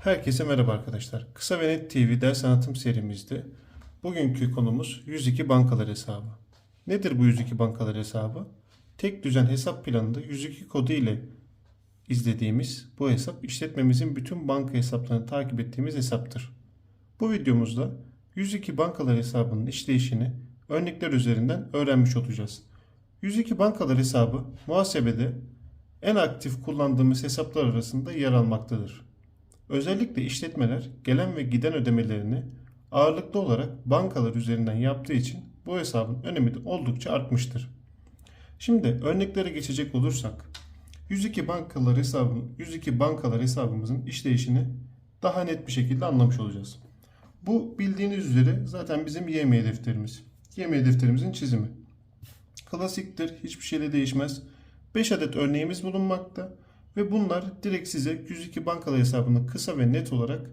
Herkese merhaba arkadaşlar. Kısa ve Net TV ders anlatım serimizde bugünkü konumuz 102 bankalar hesabı. Nedir bu 102 bankalar hesabı? Tek düzen hesap planında 102 kodu ile izlediğimiz bu hesap işletmemizin bütün banka hesaplarını takip ettiğimiz hesaptır. Bu videomuzda 102 bankalar hesabının işleyişini örnekler üzerinden öğrenmiş olacağız. 102 bankalar hesabı muhasebede en aktif kullandığımız hesaplar arasında yer almaktadır. Özellikle işletmeler gelen ve giden ödemelerini ağırlıklı olarak bankalar üzerinden yaptığı için bu hesabın önemi de oldukça artmıştır. Şimdi örneklere geçecek olursak 102 bankalar hesabı 102 bankalar hesabımızın işleyişini daha net bir şekilde anlamış olacağız. Bu bildiğiniz üzere zaten bizim YM defterimiz. YM defterimizin çizimi. Klasiktir, hiçbir şeyle değişmez. 5 adet örneğimiz bulunmakta ve bunlar direkt size 102 bankalar hesabını kısa ve net olarak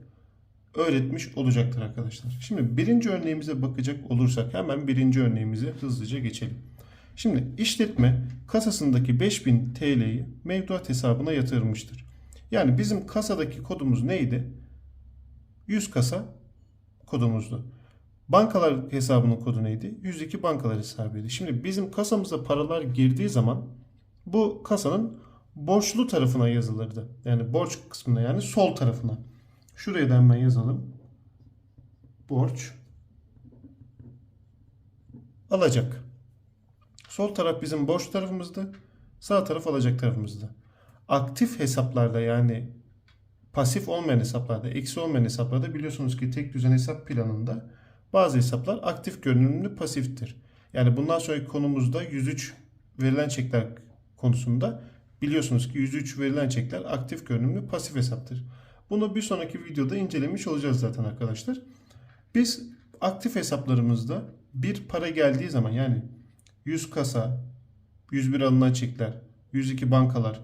öğretmiş olacaktır arkadaşlar. Şimdi birinci örneğimize bakacak olursak hemen birinci örneğimize hızlıca geçelim. Şimdi işletme kasasındaki 5000 TL'yi mevduat hesabına yatırmıştır. Yani bizim kasadaki kodumuz neydi? 100 kasa kodumuzdu. Bankalar hesabının kodu neydi? 102 bankalar hesabıydı. Şimdi bizim kasamıza paralar girdiği zaman bu kasanın borçlu tarafına yazılırdı. Yani borç kısmına yani sol tarafına. Şuraya da hemen yazalım. Borç alacak. Sol taraf bizim borç tarafımızdı. Sağ taraf alacak tarafımızdı. Aktif hesaplarda yani pasif olmayan hesaplarda, eksi olmayan hesaplarda biliyorsunuz ki tek düzen hesap planında bazı hesaplar aktif görünümlü pasiftir. Yani bundan sonraki konumuzda 103 verilen çekler konusunda biliyorsunuz ki 103 verilen çekler aktif görünümlü pasif hesaptır. Bunu bir sonraki videoda incelemiş olacağız zaten arkadaşlar. Biz aktif hesaplarımızda bir para geldiği zaman yani 100 kasa, 101 alınan çekler, 102 bankalar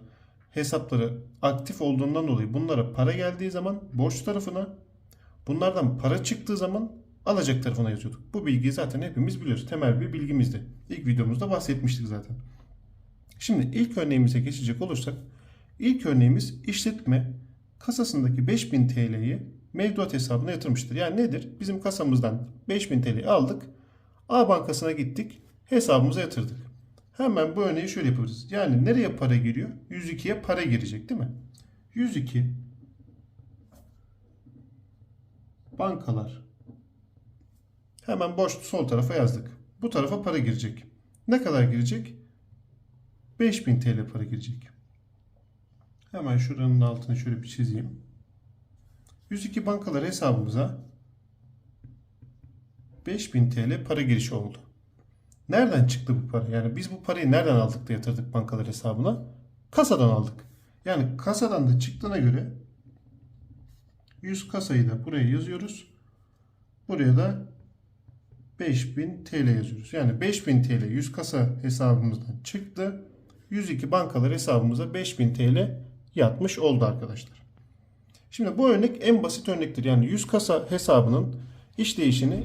hesapları aktif olduğundan dolayı bunlara para geldiği zaman borç tarafına, bunlardan para çıktığı zaman alacak tarafına yazıyorduk. Bu bilgiyi zaten hepimiz biliyoruz. Temel bir bilgimizdi. İlk videomuzda bahsetmiştik zaten. Şimdi ilk örneğimize geçecek olursak ilk örneğimiz işletme kasasındaki 5000 TL'yi mevduat hesabına yatırmıştır. Yani nedir? Bizim kasamızdan 5000 TL aldık. A bankasına gittik. Hesabımıza yatırdık. Hemen bu örneği şöyle yapıyoruz. Yani nereye para giriyor? 102'ye para girecek değil mi? 102 bankalar. Hemen boş sol tarafa yazdık. Bu tarafa para girecek. Ne kadar girecek? 5000 TL para girecek. Hemen şuranın altını şöyle bir çizeyim. 102 bankalar hesabımıza 5000 TL para girişi oldu. Nereden çıktı bu para? Yani biz bu parayı nereden aldık da yatırdık bankalar hesabına? Kasadan aldık. Yani kasadan da çıktığına göre 100 kasayı da buraya yazıyoruz. Buraya da 5000 TL yazıyoruz. Yani 5000 TL 100 kasa hesabımızdan çıktı. 102 bankalar hesabımıza 5000 TL yatmış oldu arkadaşlar. Şimdi bu örnek en basit örnektir. Yani 100 kasa hesabının işleyişini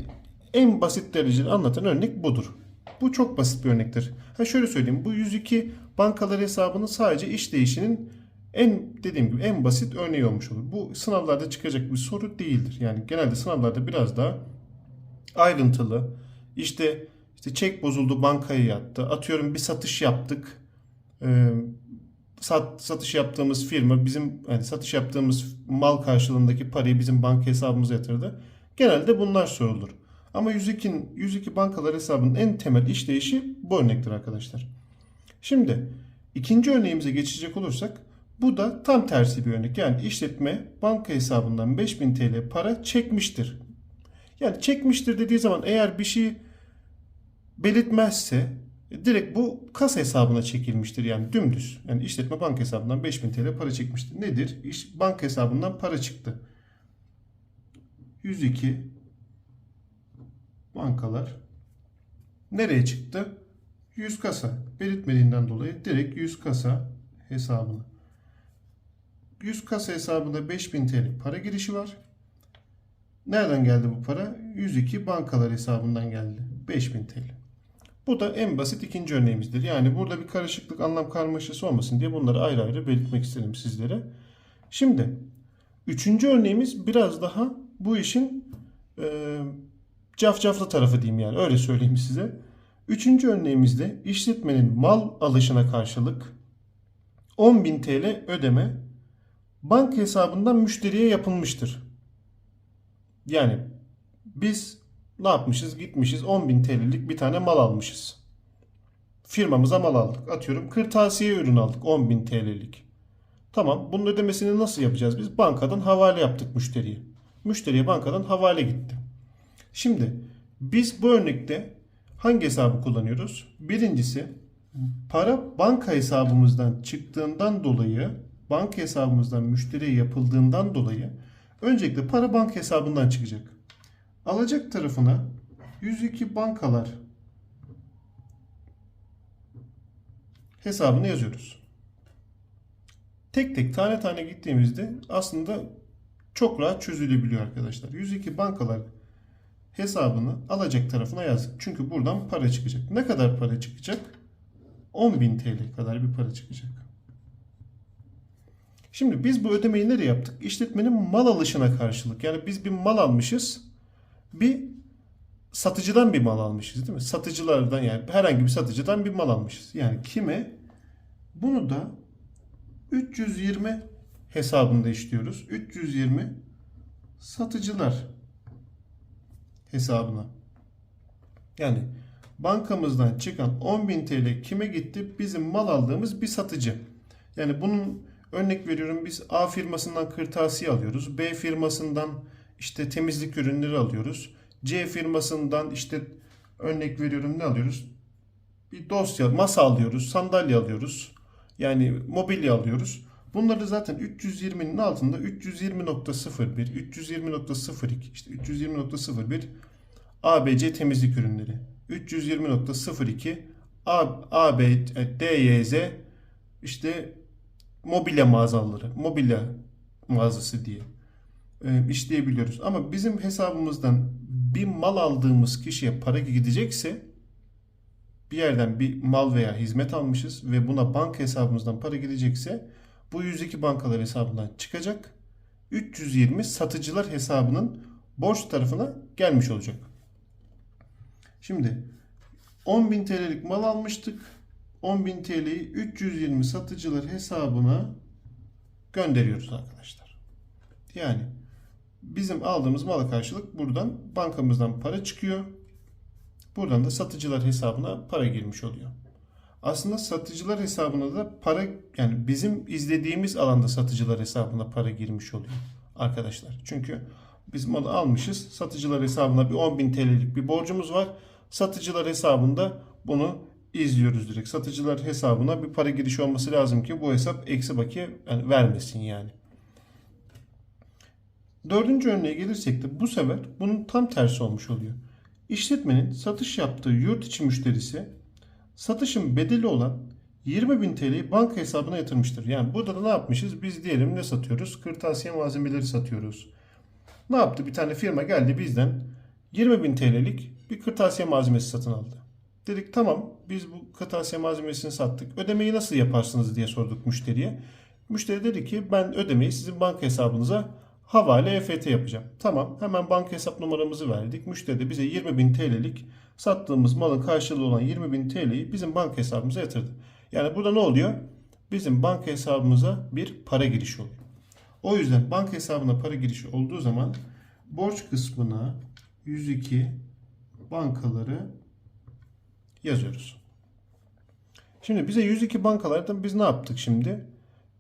en basit derecede anlatan örnek budur. Bu çok basit bir örnektir. Ha şöyle söyleyeyim. Bu 102 bankalar hesabının sadece işleyişinin en dediğim gibi en basit örneği olmuş olur. Bu sınavlarda çıkacak bir soru değildir. Yani genelde sınavlarda biraz daha ayrıntılı. İşte işte çek bozuldu bankaya yattı. Atıyorum bir satış yaptık. Ee, sat, satış yaptığımız firma bizim yani satış yaptığımız mal karşılığındaki parayı bizim banka hesabımıza yatırdı. Genelde bunlar sorulur. Ama 102, 102 bankalar hesabının en temel işleyişi bu örnektir arkadaşlar. Şimdi ikinci örneğimize geçecek olursak bu da tam tersi bir örnek. Yani işletme banka hesabından 5000 TL para çekmiştir. Yani çekmiştir dediği zaman eğer bir şey belirtmezse direkt bu kasa hesabına çekilmiştir. Yani dümdüz. Yani işletme banka hesabından 5000 TL para çekmiştir. Nedir? İş, banka hesabından para çıktı. 102 bankalar nereye çıktı? 100 kasa. Belirtmediğinden dolayı direkt 100 kasa hesabına. 100 kasa hesabında 5000 TL para girişi var. Nereden geldi bu para? 102 bankalar hesabından geldi. 5000 TL. Bu da en basit ikinci örneğimizdir. Yani burada bir karışıklık, anlam karmaşası olmasın diye bunları ayrı ayrı belirtmek istedim sizlere. Şimdi Üçüncü örneğimiz biraz daha bu işin e, cafcaflı tarafı diyeyim yani öyle söyleyeyim size. Üçüncü örneğimizde işletmenin mal alışına karşılık 10.000 TL ödeme banka hesabından müşteriye yapılmıştır. Yani biz ne yapmışız? Gitmişiz 10.000 TL'lik bir tane mal almışız. Firmamıza mal aldık. Atıyorum kırtasiye ürün aldık 10.000 TL'lik. Tamam bunun ödemesini nasıl yapacağız biz? Bankadan havale yaptık müşteriye. Müşteriye bankadan havale gitti. Şimdi biz bu örnekte hangi hesabı kullanıyoruz? Birincisi para banka hesabımızdan çıktığından dolayı banka hesabımızdan müşteriye yapıldığından dolayı öncelikle para banka hesabından çıkacak. Alacak tarafına 102 bankalar hesabını yazıyoruz. Tek tek tane tane gittiğimizde aslında çok rahat çözülebiliyor arkadaşlar. 102 bankalar hesabını alacak tarafına yazdık. Çünkü buradan para çıkacak. Ne kadar para çıkacak? 10.000 TL kadar bir para çıkacak. Şimdi biz bu ödemeyi nereye yaptık? İşletmenin mal alışına karşılık. Yani biz bir mal almışız. Bir satıcıdan bir mal almışız değil mi? Satıcılardan yani herhangi bir satıcıdan bir mal almışız. Yani kime? Bunu da 320 hesabında işliyoruz. 320 satıcılar hesabına. Yani bankamızdan çıkan 10.000 TL kime gitti? Bizim mal aldığımız bir satıcı. Yani bunun örnek veriyorum biz A firmasından kırtasiye alıyoruz. B firmasından işte temizlik ürünleri alıyoruz. C firmasından işte örnek veriyorum ne alıyoruz? Bir dosya, masa alıyoruz, sandalye alıyoruz. Yani mobilya alıyoruz. Bunları zaten 320'nin altında 320.01, 320.02, işte 320.01 ABC temizlik ürünleri. 320.02 A, AB, DYZ işte mobilya mağazaları, mobilya mağazası diye işleyebiliyoruz. Ama bizim hesabımızdan bir mal aldığımız kişiye para gidecekse bir yerden bir mal veya hizmet almışız ve buna banka hesabımızdan para gidecekse bu 102 bankalar hesabından çıkacak. 320 satıcılar hesabının borç tarafına gelmiş olacak. Şimdi 10.000 TL'lik mal almıştık. 10.000 TL'yi 320 satıcılar hesabına gönderiyoruz arkadaşlar. Yani bizim aldığımız mala karşılık buradan bankamızdan para çıkıyor. Buradan da satıcılar hesabına para girmiş oluyor. Aslında satıcılar hesabına da para yani bizim izlediğimiz alanda satıcılar hesabına para girmiş oluyor arkadaşlar. Çünkü biz malı almışız. Satıcılar hesabına bir 10.000 TL'lik bir borcumuz var. Satıcılar hesabında bunu izliyoruz direkt. Satıcılar hesabına bir para girişi olması lazım ki bu hesap eksi bakiye yani vermesin yani. Dördüncü örneğe gelirsek de bu sefer bunun tam tersi olmuş oluyor. İşletmenin satış yaptığı yurt içi müşterisi satışın bedeli olan 20.000 TL'yi banka hesabına yatırmıştır. Yani burada da ne yapmışız? Biz diyelim ne satıyoruz? Kırtasiye malzemeleri satıyoruz. Ne yaptı? Bir tane firma geldi bizden 20.000 TL'lik bir kırtasiye malzemesi satın aldı. Dedik tamam biz bu kırtasiye malzemesini sattık. Ödemeyi nasıl yaparsınız diye sorduk müşteriye. Müşteri dedi ki ben ödemeyi sizin banka hesabınıza havale EFT yapacağım. Tamam hemen banka hesap numaramızı verdik. Müşteri de bize 20.000 TL'lik sattığımız malın karşılığı olan 20.000 TL'yi bizim banka hesabımıza yatırdı. Yani burada ne oluyor? Bizim banka hesabımıza bir para girişi oluyor. O yüzden banka hesabına para girişi olduğu zaman borç kısmına 102 bankaları yazıyoruz. Şimdi bize 102 bankalardan biz ne yaptık şimdi?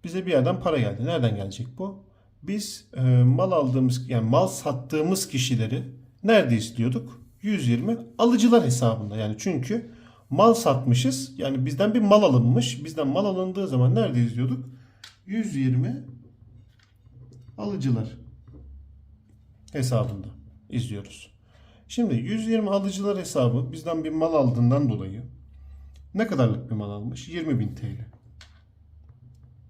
Bize bir yerden para geldi. Nereden gelecek bu? Biz e, mal aldığımız yani mal sattığımız kişileri nerede izliyorduk? 120 alıcılar hesabında. Yani çünkü mal satmışız. Yani bizden bir mal alınmış. Bizden mal alındığı zaman nerede izliyorduk? 120 alıcılar hesabında izliyoruz. Şimdi 120 alıcılar hesabı bizden bir mal aldığından dolayı ne kadarlık bir mal almış? 20.000 TL.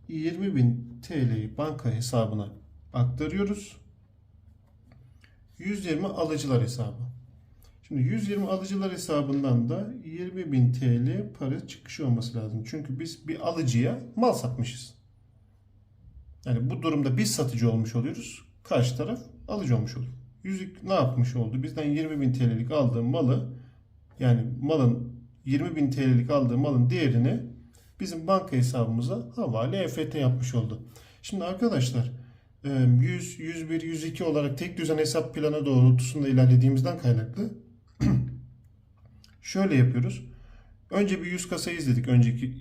20.000 TL'yi banka hesabına aktarıyoruz. 120 alıcılar hesabı. Şimdi 120 alıcılar hesabından da 20.000 TL para çıkışı olması lazım. Çünkü biz bir alıcıya mal satmışız. Yani bu durumda biz satıcı olmuş oluyoruz. Karşı taraf alıcı olmuş oluyor. Yüzük ne yapmış oldu? Bizden 20.000 TL'lik aldığı malı yani malın 20.000 TL'lik aldığı malın değerini bizim banka hesabımıza havale EFT yapmış oldu. Şimdi arkadaşlar 100, 101, 102 olarak tek düzen hesap planı doğrultusunda ilerlediğimizden kaynaklı şöyle yapıyoruz. Önce bir 100 kasayı izledik. Önceki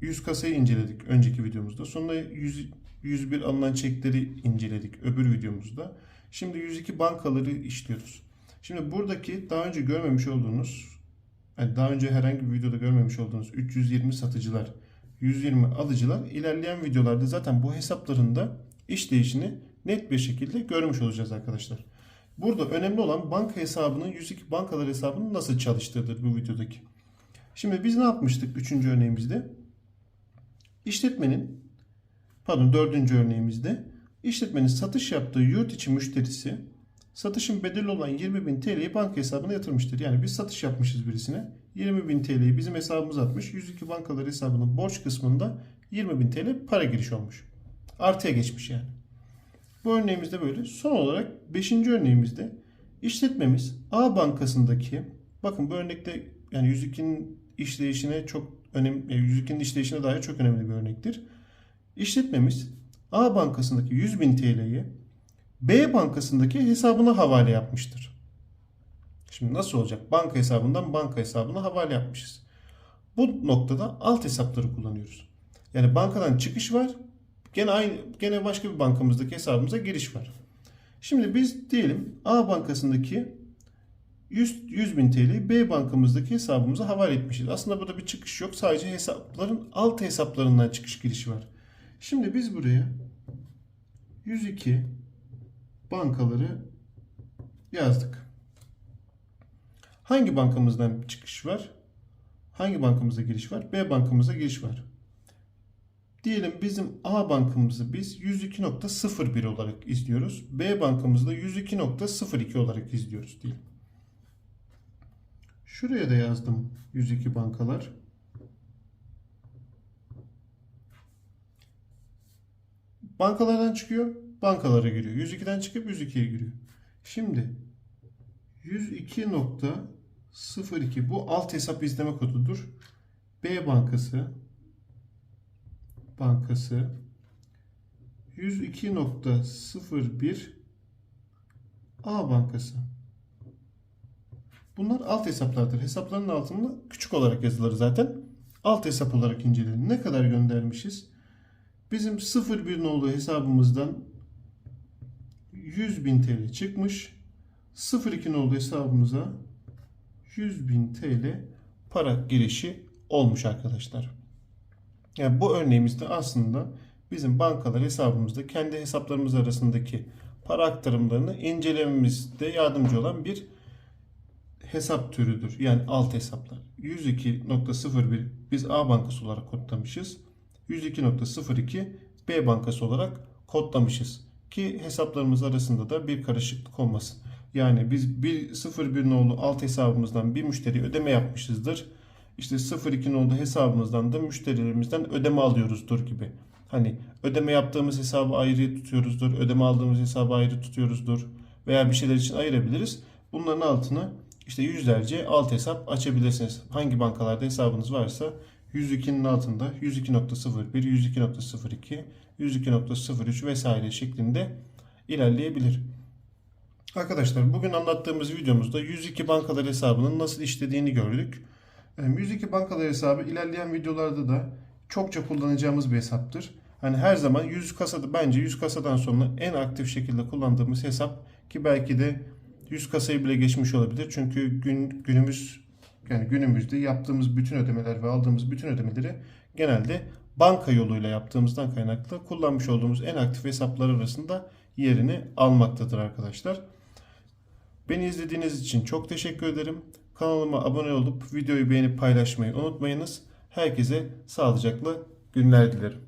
100 kasayı inceledik önceki videomuzda. Sonra 100, 101 alınan çekleri inceledik öbür videomuzda. Şimdi 102 bankaları işliyoruz. Şimdi buradaki daha önce görmemiş olduğunuz yani daha önce herhangi bir videoda görmemiş olduğunuz 320 satıcılar, 120 alıcılar ilerleyen videolarda zaten bu hesaplarında işleyişini net bir şekilde görmüş olacağız arkadaşlar. Burada önemli olan banka hesabının 102 bankalar hesabının nasıl çalıştığıdır bu videodaki. Şimdi biz ne yapmıştık 3. örneğimizde? İşletmenin pardon 4. örneğimizde işletmenin satış yaptığı yurt içi müşterisi satışın bedeli olan 20.000 TL'yi banka hesabına yatırmıştır. Yani biz satış yapmışız birisine. 20.000 TL'yi bizim hesabımıza atmış. 102 bankalar hesabının borç kısmında 20.000 TL para giriş olmuş. Artıya geçmiş yani. Bu örneğimizde böyle. Son olarak 5. örneğimizde işletmemiz A bankasındaki bakın bu örnekte yani 102'nin işleyişine çok önemli 102'nin işleyişine dair çok önemli bir örnektir. İşletmemiz A bankasındaki 100.000 TL'yi B bankasındaki hesabına havale yapmıştır. Şimdi nasıl olacak? Banka hesabından banka hesabına havale yapmışız. Bu noktada alt hesapları kullanıyoruz. Yani bankadan çıkış var. Gene aynı gene başka bir bankamızdaki hesabımıza giriş var. Şimdi biz diyelim A bankasındaki 100, 100 bin TL'yi B bankamızdaki hesabımıza havale etmişiz. Aslında burada bir çıkış yok. Sadece hesapların alt hesaplarından çıkış girişi var. Şimdi biz buraya 102 bankaları yazdık. Hangi bankamızdan çıkış var? Hangi bankamıza giriş var? B bankamıza giriş var. Diyelim bizim A bankamızı biz 102.01 olarak izliyoruz. B bankamızı da 102.02 olarak izliyoruz diyelim. Şuraya da yazdım 102 bankalar. Bankalardan çıkıyor, bankalara giriyor. 102'den çıkıp 102'ye giriyor. Şimdi 102.02 bu alt hesap izleme kodudur. B bankası bankası 102.01 A bankası. Bunlar alt hesaplardır. Hesapların altında küçük olarak yazılır zaten. Alt hesap olarak incelenir. Ne kadar göndermişiz? Bizim 01 nolu hesabımızdan 100.000 TL çıkmış. 02 nolu hesabımıza 100.000 TL para girişi olmuş arkadaşlar. Yani bu örneğimizde aslında bizim bankalar hesabımızda kendi hesaplarımız arasındaki para aktarımlarını incelememizde yardımcı olan bir hesap türüdür. Yani alt hesaplar. 102.01 biz A bankası olarak kodlamışız. 102.02 B bankası olarak kodlamışız. Ki hesaplarımız arasında da bir karışıklık olmasın. Yani biz bir 01 nolu alt hesabımızdan bir müşteri ödeme yapmışızdır. İşte 02 nolu hesabımızdan da müşterilerimizden ödeme alıyoruzdur gibi. Hani ödeme yaptığımız hesabı ayrı tutuyoruzdur. Ödeme aldığımız hesabı ayrı tutuyoruzdur. Veya bir şeyler için ayırabiliriz. Bunların altına işte yüzlerce alt hesap açabilirsiniz. Hangi bankalarda hesabınız varsa 102'nin altında 102.01, 102.02, 102.03 vesaire şeklinde ilerleyebilir. Arkadaşlar bugün anlattığımız videomuzda 102 bankalar hesabının nasıl işlediğini gördük. 102 bankalar hesabı ilerleyen videolarda da çokça kullanacağımız bir hesaptır. Hani her zaman 100 kasada bence 100 kasadan sonra en aktif şekilde kullandığımız hesap ki belki de 100 kasayı bile geçmiş olabilir. Çünkü gün günümüz yani günümüzde yaptığımız bütün ödemeler ve aldığımız bütün ödemeleri genelde banka yoluyla yaptığımızdan kaynaklı kullanmış olduğumuz en aktif hesaplar arasında yerini almaktadır arkadaşlar. Beni izlediğiniz için çok teşekkür ederim. Kanalıma abone olup videoyu beğenip paylaşmayı unutmayınız. Herkese sağlıcakla günler dilerim.